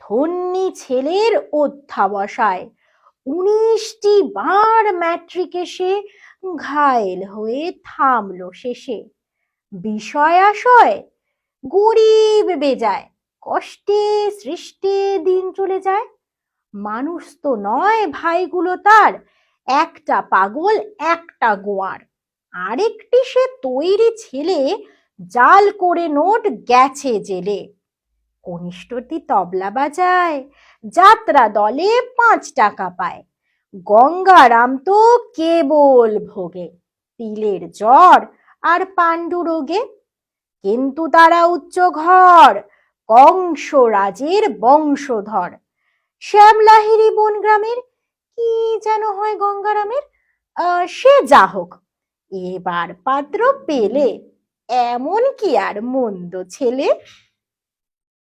ধন্যী ছেলের অধ্যাবসায়। উনিশটি বার ম্যাট্রিক এসে ঘায়েল হয়ে থামলো শেষে। বিষয় আশয় গরিব বেজায়, কষ্টে সৃষ্টে দিন চলে যায়। মানুষ তো নয় ভাইগুলো তার, একটা পাগল, একটা গোয়ার। আরেকটি সে তৈরি ছেলে, জাল করে নোট গেছে জেলে। কনিষ্ঠটি তবলা বাজায়, যাত্রা দলে পাঁচ টাকা পায়। গঙ্গারাম তো কেবল ভোগে, তিলের জ্বর আর পাণ্ডু রোগে। কিন্তু তারা উচ্চ ঘর কংস রাজের বংশধর। শ্যামলাহিরি বন গ্রামের কি যেন হয় গঙ্গারামের? সে যা হোক, এবার পাত্র পেলে, এমন কি আর মন্দ ছেলে?